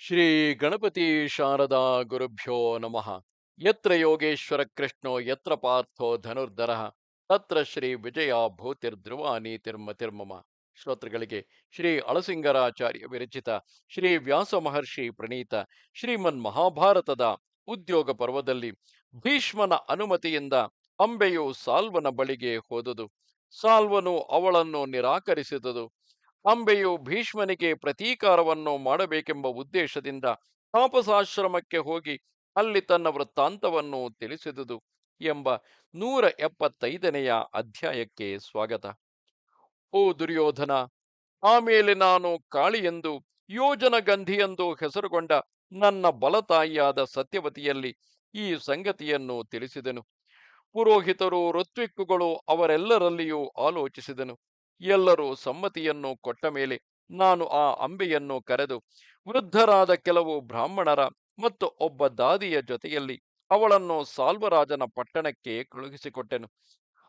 ಶ್ರೀ ಗಣಪತಿ ಶಾರದಾ ಗುರುಭ್ಯೋ ನಮಃ. ಯತ್ರ ಯೋಗೇಶ್ವರ ಕೃಷ್ಣೋ, ಯತ್ರ ಪಾರ್ಥೋ ಧನುರ್ಧರ, ತತ್ರ ಶ್ರೀ ವಿಜಯ ಭೂತಿರ್ಧ್ರುವ ನೀತಿರ್ಮತಿರ್ಮಮ ಶ್ರೋತೃಗಳಿಗೆ ಶ್ರೀ ಅಳಸಿಂಗರಾಚಾರ್ಯ ವಿರಚಿತ, ಶ್ರೀ ವ್ಯಾಸ ಮಹರ್ಷಿ ಪ್ರಣೀತ, ಶ್ರೀಮನ್ ಮಹಾಭಾರತದ ಉದ್ಯೋಗ ಪರ್ವದಲ್ಲಿ ಭೀಷ್ಮನ ಅನುಮತಿಯಿಂದ ಅಂಬೆಯು ಸಾಲ್ವನ ಬಳಿಗೆ ಹೋದುದು. ಸಾಲ್ವನು ಅವಳನ್ನು ನಿರಾಕರಿಸಿದುದು. ಅಂಬೆಯು ಭೀಷ್ಮನಿಗೆ ಪ್ರತೀಕಾರವನ್ನು ಮಾಡಬೇಕೆಂಬ ಉದ್ದೇಶದಿಂದ ತಾಪಸಾಶ್ರಮಕ್ಕೆ ಹೋಗಿ ಅಲ್ಲಿ ತನ್ನ ವೃತ್ತಾಂತವನ್ನು ತಿಳಿಸಿದುದು ಎಂಬ ನೂರ ಎಪ್ಪತ್ತೈದನೆಯ ಅಧ್ಯಾಯಕ್ಕೆ ಸ್ವಾಗತ. ಓ ದುರ್ಯೋಧನ ಆಮೇಲೆ ನಾನು ಕಾಳಿಯೆಂದು ಯೋಜನ ಗಂಧಿಯೆಂದು ಹೆಸರುಗೊಂಡ ನನ್ನ ಬಲತಾಯಿಯಾದ ಸತ್ಯವತಿಯಲ್ಲಿ ಈ ಸಂಗತಿಯನ್ನು ತಿಳಿಸಿದನು. ಪುರೋಹಿತರು ಋತ್ವಿಕ್ಕುಗಳು ಅವರೆಲ್ಲರಲ್ಲಿಯೂ ಆಲೋಚಿಸಿದನು. ಎಲ್ಲರೂ ಸಮ್ಮತಿಯನ್ನು ಕೊಟ್ಟ ಮೇಲೆ ನಾನು ಆ ಅಂಬೆಯನ್ನು ಕರೆದು, ವೃದ್ಧರಾದ ಕೆಲವು ಬ್ರಾಹ್ಮಣರ ಮತ್ತು ಒಬ್ಬ ದಾದಿಯ ಜೊತೆಯಲ್ಲಿ ಅವಳನ್ನು ಸಾಲ್ವರಾಜನ ಪಟ್ಟಣಕ್ಕೆ ಕಳುಹಿಸಿಕೊಟ್ಟೆನು.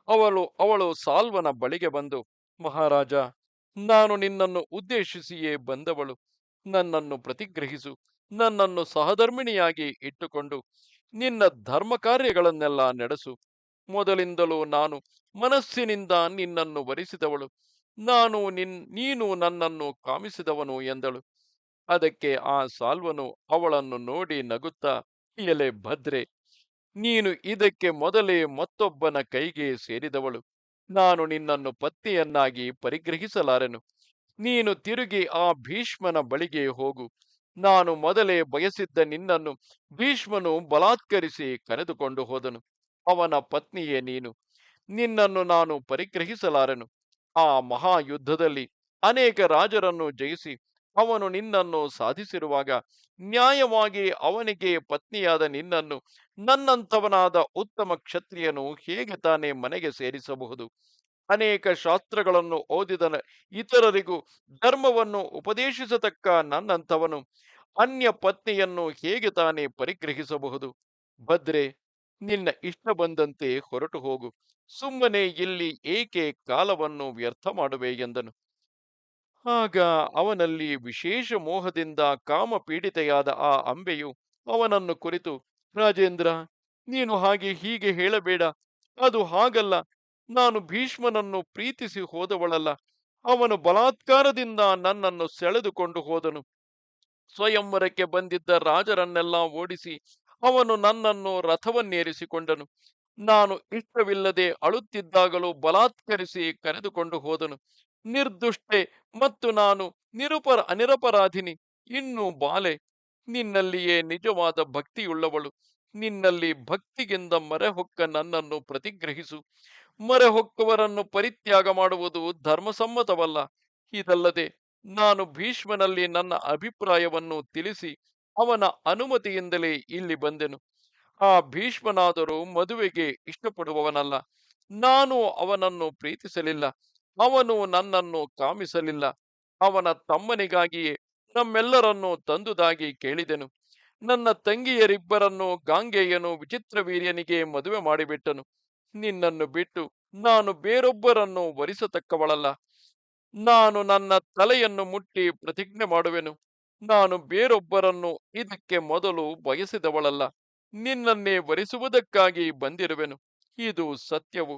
ಅವಳು ಅವಳು ಸಾಲ್ವನ ಬಳಿಗೆ ಬಂದು, ಮಹಾರಾಜ, ನಾನು ನಿನ್ನನ್ನು ಉದ್ದೇಶಿಸಿಯೇ ಬಂದವಳು. ನನ್ನನ್ನು ಪ್ರತಿಗ್ರಹಿಸು. ನನ್ನನ್ನು ಸಹಧರ್ಮಿಣಿಯಾಗಿ ಇಟ್ಟುಕೊಂಡು ನಿನ್ನ ಧರ್ಮ ಕಾರ್ಯಗಳನ್ನೆಲ್ಲ ನಡೆಸು. ಮೊದಲಿಂದಲೂ ನಾನು ಮನಸ್ಸಿನಿಂದ ನಿನ್ನನ್ನು ವರಿಸಿದವಳು. ನಾನು ನಿನ್, ನೀನು ನನ್ನನ್ನು ಕಾಮಿಸಿದವನು ಎಂದಳು. ಅದಕ್ಕೆ ಆ ಸಾಲ್ವನು ಅವಳನ್ನು ನೋಡಿ ನಗುತ್ತಾ, ಎಲೆ ಭದ್ರೆ, ನೀನು ಇದಕ್ಕೆ ಮೊದಲೇ ಮತ್ತೊಬ್ಬನ ಕೈಗೆ ಸೇರಿದವಳು. ನಾನು ನಿನ್ನನ್ನು ಪತ್ನಿಯನ್ನಾಗಿ ಪರಿಗ್ರಹಿಸಲಾರೆನು. ನೀನು ತಿರುಗಿ ಆ ಭೀಷ್ಮನ ಬಳಿಗೆ ಹೋಗು. ನಾನು ಮೊದಲೇ ಬಯಸಿದ್ದ ನಿನ್ನನ್ನು ಭೀಷ್ಮನು ಬಲಾತ್ಕರಿಸಿ ಕರೆದುಕೊಂಡು ಹೋದನು. ಅವನ ಪತ್ನಿಯೇ ನೀನು. ನಿನ್ನನ್ನು ನಾನು ಪರಿಗ್ರಹಿಸಲಾರೆನು. ಆ ಮಹಾಯುದ್ಧದಲ್ಲಿ ಅನೇಕ ರಾಜರನ್ನು ಜಯಿಸಿ ಅವನು ನಿನ್ನನ್ನು ಸಾಧಿಸಿರುವಾಗ ನ್ಯಾಯವಾಗಿ ಅವನಿಗೆ ಪತ್ನಿಯಾದ ನಿನ್ನನ್ನು ನನ್ನಂಥವನಾದ ಉತ್ತಮ ಕ್ಷತ್ರಿಯನು ಹೇಗೆ ತಾನೇ ಮನೆಗೆ ಸೇರಿಸಬಹುದು? ಅನೇಕ ಶಾಸ್ತ್ರಗಳನ್ನು ಓದಿದ ಇತರರಿಗೂ ಧರ್ಮವನ್ನು ಉಪದೇಶಿಸತಕ್ಕ ನನ್ನಂಥವನು ಅನ್ಯ ಪತ್ನಿಯನ್ನು ಹೇಗೆ ತಾನೇ ಪರಿಗ್ರಹಿಸಬಹುದು? ಭದ್ರೆ ನಿನ್ನ ಇಷ್ಟ ಬಂದಂತೆ ಹೊರಟು ಹೋಗು. ಸುಮ್ಮನೆ ಇಲ್ಲಿ ಏಕೆ ಕಾಲವನ್ನು ವ್ಯರ್ಥ ಮಾಡುವೆ ಎಂದನು. ಆಗ ಅವನಲ್ಲಿ ವಿಶೇಷ ಮೋಹದಿಂದ ಕಾಮ ಪೀಡಿತೆಯಾದ ಆ ಅಂಬೆಯು ಅವನನ್ನು ಕುರಿತು, ರಾಜೇಂದ್ರ, ನೀನು ಹಾಗೆ ಹೀಗೆ ಹೇಳಬೇಡ. ಅದು ಹಾಗಲ್ಲ. ನಾನು ಭೀಷ್ಮನನ್ನು ಪ್ರೀತಿಸಿ ಹೋದವಳಲ್ಲ. ಅವನು ಬಲಾತ್ಕಾರದಿಂದ ನನ್ನನ್ನು ಸೆಳೆದುಕೊಂಡು ಹೋದನು. ಸ್ವಯಂವರಕ್ಕೆ ಬಂದಿದ್ದ ರಾಜರನ್ನೆಲ್ಲ ಓಡಿಸಿ ಅವನು ನನ್ನನ್ನು ರಥವನ್ನೇರಿಸಿಕೊಂಡನು. ನಾನು ಇಷ್ಟವಿಲ್ಲದೆ ಅಳುತ್ತಿದ್ದಾಗಲೂ ಬಲಾತ್ಕರಿಸಿ ಕರೆದುಕೊಂಡು ಹೋದನು. ನಿರ್ದುಷ್ಟೆ ಮತ್ತು ನಾನು ನಿರುಪರ ಅನಿರಪರಾಧಿನಿ. ಇನ್ನು ಬಾಲೆ, ನಿನ್ನಲ್ಲಿಯೇ ನಿಜವಾದ ಭಕ್ತಿಯುಳ್ಳವಳು. ನಿನ್ನಲ್ಲಿ ಭಕ್ತಿಗಿಂತ ಮರೆಹೊಕ್ಕ ನನ್ನನ್ನು ಪ್ರತಿಗ್ರಹಿಸು. ಮರೆಹೊಕ್ಕವರನ್ನು ಪರಿತ್ಯಾಗ ಮಾಡುವುದು ಧರ್ಮಸಮ್ಮತವಲ್ಲ. ಇದಲ್ಲದೆ ನಾನು ಭೀಷ್ಮನಲ್ಲಿ ನನ್ನ ಅಭಿಪ್ರಾಯವನ್ನು ತಿಳಿಸಿ ಅವನ ಅನುಮತಿಯಿಂದಲೇ ಇಲ್ಲಿ ಬಂದೆನು. ಆ ಭೀಷ್ಮನಾದರೂ ಮದುವೆಗೆ ಇಷ್ಟಪಡುವವನಲ್ಲ. ನಾನು ಅವನನ್ನು ಪ್ರೀತಿಸಲಿಲ್ಲ. ಅವನು ನನ್ನನ್ನು ಕಾಮಿಸಲಿಲ್ಲ. ಅವನ ತಮ್ಮನಿಗಾಗಿಯೇ ನಮ್ಮೆಲ್ಲರನ್ನು ತಂದುದಾಗಿ ಕೇಳಿದೆನು. ನನ್ನ ತಂಗಿಯರಿಬ್ಬರನ್ನು ಗಾಂಗೆಯನು ವಿಚಿತ್ರವೀರ್ಯನಿಗೆ ಮದುವೆ ಮಾಡಿಬಿಟ್ಟನು. ನಿನ್ನನ್ನು ಬಿಟ್ಟು ನಾನು ಬೇರೊಬ್ಬರನ್ನು ವರಿಸತಕ್ಕವಳಲ್ಲ. ನಾನು ನನ್ನ ತಲೆಯನ್ನು ಮುಟ್ಟಿ ಪ್ರತಿಜ್ಞೆ ಮಾಡುವೆನು. ನಾನು ಬೇರೊಬ್ಬರನ್ನು ಇದಕ್ಕೆ ಮೊದಲು ಬಯಸಿದವಳಲ್ಲ. ನಿನ್ನನ್ನೇ ವರಿಸುವುದಕ್ಕಾಗಿ ಬಂದಿರುವೆನು. ಇದು ಸತ್ಯವು.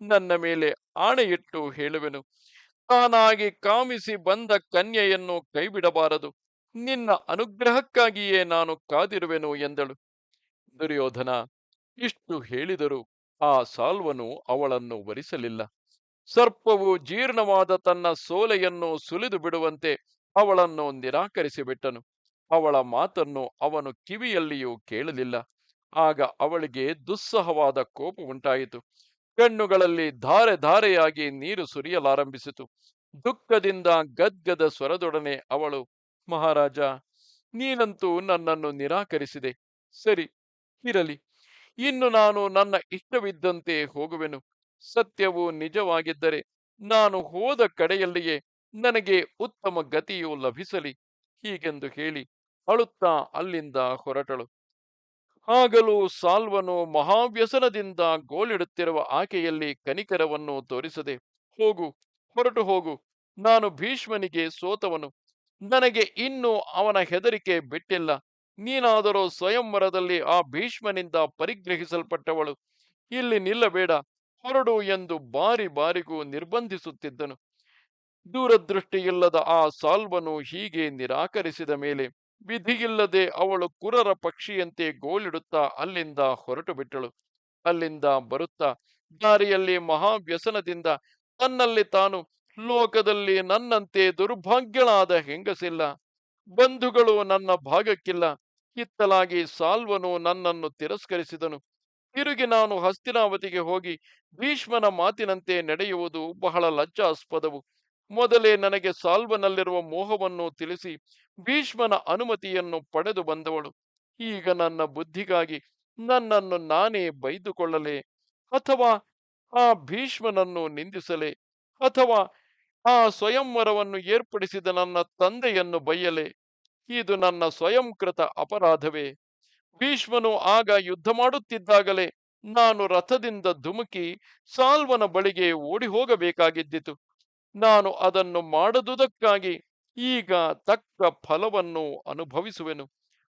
ನನ್ನ ಮೇಲೆ ಆಣೆಯಿಟ್ಟು ಹೇಳುವೆನು. ತಾನಾಗಿ ಕಾಮಿಸಿ ಬಂದ ಕನ್ಯೆಯನ್ನು ಕೈಬಿಡಬಾರದು. ನಿನ್ನ ಅನುಗ್ರಹಕ್ಕಾಗಿಯೇ ನಾನು ಕಾದಿರುವೆನು ಎಂದಳು. ದುರ್ಯೋಧನ, ಇಷ್ಟು ಹೇಳಿದರೂ ಆ ಸಾಲ್ವನು ಅವಳನ್ನು ವರಿಸಲಿಲ್ಲ. ಸರ್ಪವು ಜೀರ್ಣವಾದ ತನ್ನ ಸೋಲೆಯನ್ನು ಸುಲಿದು ಬಿಡುವಂತೆ ಅವಳನ್ನು ನಿರಾಕರಿಸಿಬಿಟ್ಟನು. ಅವಳ ಮಾತನ್ನು ಅವನು ಕಿವಿಯಲ್ಲಿಯೂ ಕೇಳಲಿಲ್ಲ. ಆಗ ಅವಳಿಗೆ ದುಸ್ಸಹವಾದ ಕೋಪ ಉಂಟಾಯಿತು. ಕಣ್ಣುಗಳಲ್ಲಿ ಧಾರೆ ಧಾರೆಯಾಗಿ ನೀರು ಸುರಿಯಲಾರಂಭಿಸಿತು. ದುಃಖದಿಂದ ಗದ್ಗದ ಸ್ವರದೊಡನೆ ಅವಳು, ಮಹಾರಾಜ, ನೀನಂತೂ ನನ್ನನ್ನು ನಿರಾಕರಿಸಿದೆ. ಸರಿ, ಇರಲಿ. ಇನ್ನು ನಾನು ನನ್ನ ಇಷ್ಟವಿದ್ದಂತೆ ಹೋಗುವೆನು. ಸತ್ಯವು ನಿಜವಾಗಿದ್ದರೆ ನಾನು ಹೋದ ಕಡೆಯಲ್ಲಿಯೇ ನನಗೆ ಉತ್ತಮ ಗತಿಯು ಲಭಿಸಲಿ ಹೀಗೆಂದು ಹೇಳಿ ಅಳುತ್ತಾ ಅಲ್ಲಿಂದ ಹೊರಟಳು. ಆಗಲೂ ಸಾಲ್ವನು ಮಹಾವ್ಯಸನದಿಂದ ಗೋಳಿಡುತ್ತಿರುವ ಆಕೆಯಲ್ಲಿ ಕನಿಕರವನ್ನು ತೋರಿಸದೆ, ಹೋಗು, ಹೊರಟು ಹೋಗು, ನಾನು ಭೀಷ್ಮನಿಗೆ ಸೋತವನು. ನನಗೆ ಇನ್ನೂ ಅವನ ಹೆದರಿಕೆ ಬಿಟ್ಟಿಲ್ಲ. ನೀನಾದರೂ ಸ್ವಯಂವರದಲ್ಲಿ ಆ ಭೀಷ್ಮನಿಂದ ಪರಿಗ್ರಹಿಸಲ್ಪಟ್ಟವಳು. ಇಲ್ಲಿ ನಿಲ್ಲಬೇಡ, ಹೊರಡು ಎಂದು ಬಾರಿ ಬಾರಿಗೂ ನಿರ್ಬಂಧಿಸುತ್ತಿದ್ದನು. ದೂರದೃಷ್ಟಿಯಿಲ್ಲದ ಆ ಸಾಲ್ವನು ಹೀಗೆ ನಿರಾಕರಿಸಿದ ಮೇಲೆ ವಿಧಿಯಿಲ್ಲದೆ ಅವಳು ಕುರರ ಪಕ್ಷಿಯಂತೆ ಗೋಳಿಡುತ್ತಾ ಅಲ್ಲಿಂದ ಹೊರಟು ಬಿಟ್ಟಳು. ಅಲ್ಲಿಂದ ಬರುತ್ತಾ ದಾರಿಯಲ್ಲಿ ಮಹಾವ್ಯಸನದಿಂದ ತನ್ನಲ್ಲಿ ತಾನು ಲೋಕದಲ್ಲಿ ನನ್ನಂತೆ ದುರ್ಭಾಗ್ಯಳಾದ ಹೆಂಗಸಿಲ್ಲ. ಬಂಧುಗಳು ನನ್ನ ಭಾಗಕ್ಕಿಲ್ಲ. ಹಿತ್ತಲಾಗಿ ಸಾಲ್ವನು ನನ್ನನ್ನು ತಿರಸ್ಕರಿಸಿದನು. ತಿರುಗಿ ನಾನು ಹಸ್ತಿನಾವತಿಗೆ ಹೋಗಿ ಭೀಷ್ಮನ ಮಾತಿನಂತೆ ನಡೆಯುವುದು ಬಹಳ ಲಜ್ಜಾಸ್ಪದವು. ಮೊದಲೇ ನನಗೆ ಸಾಲ್ವನಲ್ಲಿರುವ ಮೋಹವನ್ನು ತಿಳಿಸಿ ಭೀಷ್ಮನ ಅನುಮತಿಯನ್ನು ಪಡೆದು ಬಂದವಳು. ಈಗ ನನ್ನ ಬುದ್ಧಿಗಾಗಿ ನನ್ನನ್ನು ನಾನೇ ಬೈದುಕೊಳ್ಳಲೆ? ಅಥವಾ ಆ ಭೀಷ್ಮನನ್ನು ನಿಂದಿಸಲೆ? ಅಥವಾ ಆ ಸ್ವಯಂವರವನ್ನು ಏರ್ಪಡಿಸಿದ ನನ್ನ ತಂದೆಯನ್ನು ಬೈಯಲೆ? ಇದು ನನ್ನ ಸ್ವಯಂಕೃತ ಅಪರಾಧವೇ? ಭೀಷ್ಮನು ಆಗ ಯುದ್ಧ ಮಾಡುತ್ತಿದ್ದಾಗಲೇ ನಾನು ರಥದಿಂದ ಧುಮುಕಿ ಸಾಲ್ವನ ಬಳಿಗೆ ಓಡಿ ಹೋಗಬೇಕಾಗಿದ್ದಿತು ನಾನು ಅದನ್ನು ಮಾಡದುದಕ್ಕಾಗಿ ಈಗ ತಕ್ಕ ಫಲವನ್ನು ಅನುಭವಿಸುವೆನು.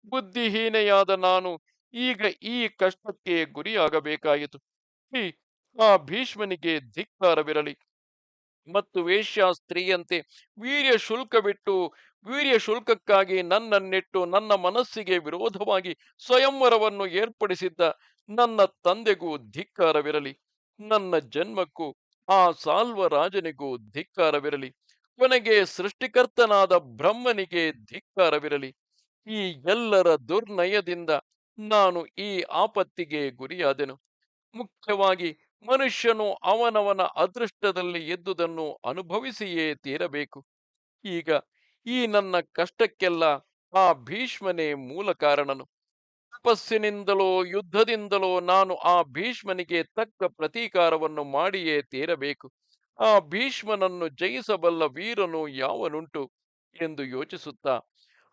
ಬುದ್ಧಿಹೀನೆಯಾದ ನಾನು ಈಗ ಈ ಕಷ್ಟಕ್ಕೆ ಗುರಿಯಾಗಬೇಕಾಯಿತು. ಆ ಭೀಷ್ಮನಿಗೆ ಧಿಕ್ಕಾರವಿರಲಿ. ಮತ್ತು ವೇಶ್ಯ ಸ್ತ್ರೀಯಂತೆ ವೀರ್ಯ ಶುಲ್ಕ ಬಿಟ್ಟು ವೀರ್ಯ ಶುಲ್ಕಕ್ಕಾಗಿ ನನ್ನನ್ನಿಟ್ಟು ನನ್ನ ಮನಸ್ಸಿಗೆ ವಿರೋಧವಾಗಿ ಸ್ವಯಂವರವನ್ನು ಏರ್ಪಡಿಸಿದ್ದ ನನ್ನ ತಂದೆಗೂ ಧಿಕ್ಕಾರವಿರಲಿ. ನನ್ನ ಜನ್ಮಕ್ಕೂ ಆ ಸಾಲ್ವ ರಾಜನಿಗೂ ಧಿಕ್ಕಾರವಿರಲಿ. ಕೊನೆಗೆ ಸೃಷ್ಟಿಕರ್ತನಾದ ಬ್ರಹ್ಮನಿಗೆ ಧಿಕ್ಕಾರವಿರಲಿ. ಈ ಎಲ್ಲರ ದುರ್ನಯದಿಂದ ನಾನು ಈ ಆಪತ್ತಿಗೆ ಗುರಿಯಾದೆನು. ಮುಖ್ಯವಾಗಿ ಮನುಷ್ಯನು ಅವನವನ ಅದೃಷ್ಟದಲ್ಲಿ ಎದ್ದುದನ್ನು ಅನುಭವಿಸಿಯೇ ತೀರಬೇಕು. ಈಗ ಈ ನನ್ನ ಕಷ್ಟಕ್ಕೆಲ್ಲ ಆ ಭೀಷ್ಮನೇ ಮೂಲ ಕಾರಣನು. ತಪಸ್ಸಿನಿಂದಲೋ, ಯುದ್ಧದಿಂದಲೋ ನಾನು ಆ ಭೀಷ್ಮನಿಗೆ ತಕ್ಕ ಪ್ರತೀಕಾರವನ್ನು ಮಾಡಿಯೇ ತೀರಬೇಕು. ಆ ಭೀಷ್ಮನನ್ನು ಜಯಿಸಬಲ್ಲ ವೀರನು ಯಾವನುಂಟು? ಎಂದು ಯೋಚಿಸುತ್ತಾ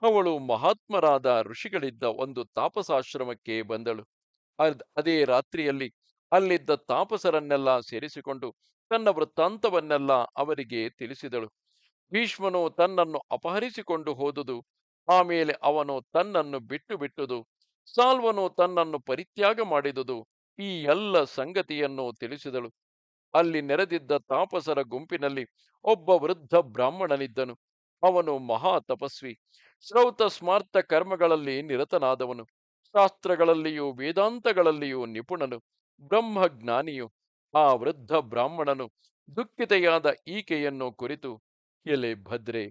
ಅವಳು ಮಹಾತ್ಮರಾದ ಋಷಿಗಳಿದ್ದ ಒಂದು ತಾಪಸಾಶ್ರಮಕ್ಕೆ ಬಂದಳು. ಅದ್ ರಾತ್ರಿಯಲ್ಲಿ ಅಲ್ಲಿದ್ದ ತಾಪಸರನ್ನೆಲ್ಲ ಸೇರಿಸಿಕೊಂಡು ತನ್ನ ವೃತ್ತಾಂತವನ್ನೆಲ್ಲ ಅವರಿಗೆ ತಿಳಿಸಿದಳು. ಭೀಷ್ಮನು ತನ್ನನ್ನು ಅಪಹರಿಸಿಕೊಂಡು ಹೋದುದು, ಆಮೇಲೆ ಅವನು ತನ್ನನ್ನು ಬಿಟ್ಟು ಬಿಟ್ಟುದು ಸಾಲ್ವನು ತನ್ನನ್ನು ಪರಿತ್ಯಾಗ ಮಾಡಿದುದು ಈ ಎಲ್ಲ ಸಂಗತಿಯನ್ನು ತಿಳಿಸಿದಳು. ಅಲ್ಲಿ ನೆರೆದಿದ್ದ ತಾಪಸರ ಗುಂಪಿನಲ್ಲಿ ಒಬ್ಬ ವೃದ್ಧ ಬ್ರಾಹ್ಮಣನಿದ್ದನು. ಅವನು ಮಹಾ ತಪಸ್ವಿ. ಶ್ರೌತ ಸ್ಮಾರ್ಥ ಕರ್ಮಗಳಲ್ಲಿ ನಿರತನಾದವನು. ಶಾಸ್ತ್ರಗಳಲ್ಲಿಯೂ ವೇದಾಂತಗಳಲ್ಲಿಯೂ ನಿಪುಣನು. ಬ್ರಹ್ಮಜ್ಞಾನಿಯು ಆ ವೃದ್ಧ ಬ್ರಾಹ್ಮಣನು ದುಃಖಿತೆಯಾದ ಈಕೆಯನ್ನು ಕುರಿತು, ಎಲೆ ಭದ್ರೆ,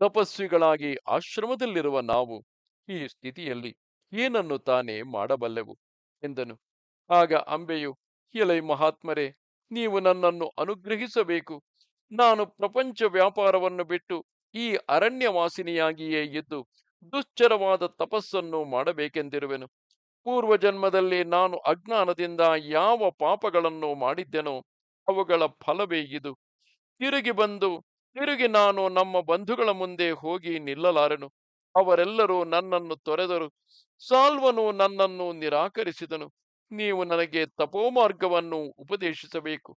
ತಪಸ್ವಿಗಳಾಗಿ ಆಶ್ರಮದಲ್ಲಿರುವ ನಾವು ಈ ಸ್ಥಿತಿಯಲ್ಲಿ ಏನನ್ನು ತಾನೇ ಮಾಡಬಲ್ಲೆವು? ಎಂದನು. ಆಗ ಅಂಬೆಯು, ಎಲೈ ಮಹಾತ್ಮರೇ, ನೀವು ನನ್ನನ್ನು ಅನುಗ್ರಹಿಸಬೇಕು. ನಾನು ಪ್ರಪಂಚ ವ್ಯಾಪಾರವನ್ನು ಬಿಟ್ಟು ಈ ಅರಣ್ಯವಾಸಿನಿಯಾಗಿಯೇ ಇದ್ದು ದುಶ್ಚರವಾದ ತಪಸ್ಸನ್ನು ಮಾಡಬೇಕೆಂದಿರುವೆನು. ಪೂರ್ವ ಜನ್ಮದಲ್ಲಿ ನಾನು ಅಜ್ಞಾನದಿಂದ ಯಾವ ಪಾಪಗಳನ್ನು ಮಾಡಿದ್ದೆನೋ ಅವುಗಳ ಫಲವೇ ಇದು. ತಿರುಗಿ ಬಂದು, ತಿರುಗಿ ನಾನು ನಮ್ಮ ಬಂಧುಗಳ ಮುಂದೆ ಹೋಗಿ ನಿಲ್ಲಲಾರೆನು. ಅವರೆಲ್ಲರೂ ನನ್ನನ್ನು ತೊರೆದರು. ಸಾಲ್ವನು ನನ್ನನ್ನು ನಿರಾಕರಿಸಿದನು. ನೀವು ನನಗೆ ತಪೋಮಾರ್ಗವನ್ನು ಉಪದೇಶಿಸಬೇಕು.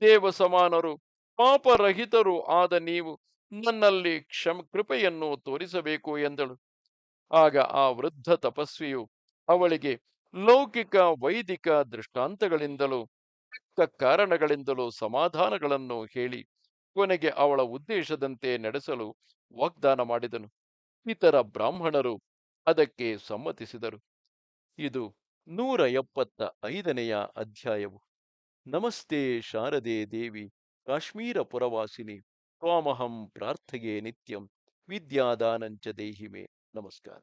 ದೇವ ಸಮಾನರು ಪಾಪರಹಿತರು ಆದ ನೀವು ನನ್ನಲ್ಲಿ ಕ್ಷಮ ಕೃಪೆಯನ್ನು ತೋರಿಸಬೇಕು ಎಂದಳು. ಆಗ ಆ ವೃದ್ಧ ತಪಸ್ವಿಯು ಅವಳಿಗೆ ಲೌಕಿಕ, ವೈದಿಕ ದೃಷ್ಟಾಂತಗಳಿಂದಲೂ ತಕ್ಕ ಕಾರಣಗಳಿಂದಲೂ ಸಮಾಧಾನಗಳನ್ನು ಹೇಳಿ, ಕೊನೆಗೆ ಅವಳ ಉದ್ದೇಶದಂತೆ ನಡೆಸಲು ವಾಗ್ದಾನ ಮಾಡಿದನು. ಇತರ ಬ್ರಾಹ್ಮಣರು ಅದಕ್ಕೆ ಸಮ್ಮತಿಸಿದರು. ಇದು ನೂರ ಎಪ್ಪತ್ತ ಐದನೆಯ ಅಧ್ಯಾಯವು. ನಮಸ್ತೆ ಶಾರದೆ ದೇವಿ, ಕಾಶ್ಮೀರ ಪುರವಾಸಿನಿ, ತ್ವಾಮಹಂ ಪ್ರಾರ್ಥೆಯೇ ನಿತ್ಯಂ, ವಿದ್ಯಾದಾನಂಚ ದೇಹಿಮೆ. ನಮಸ್ಕಾರ.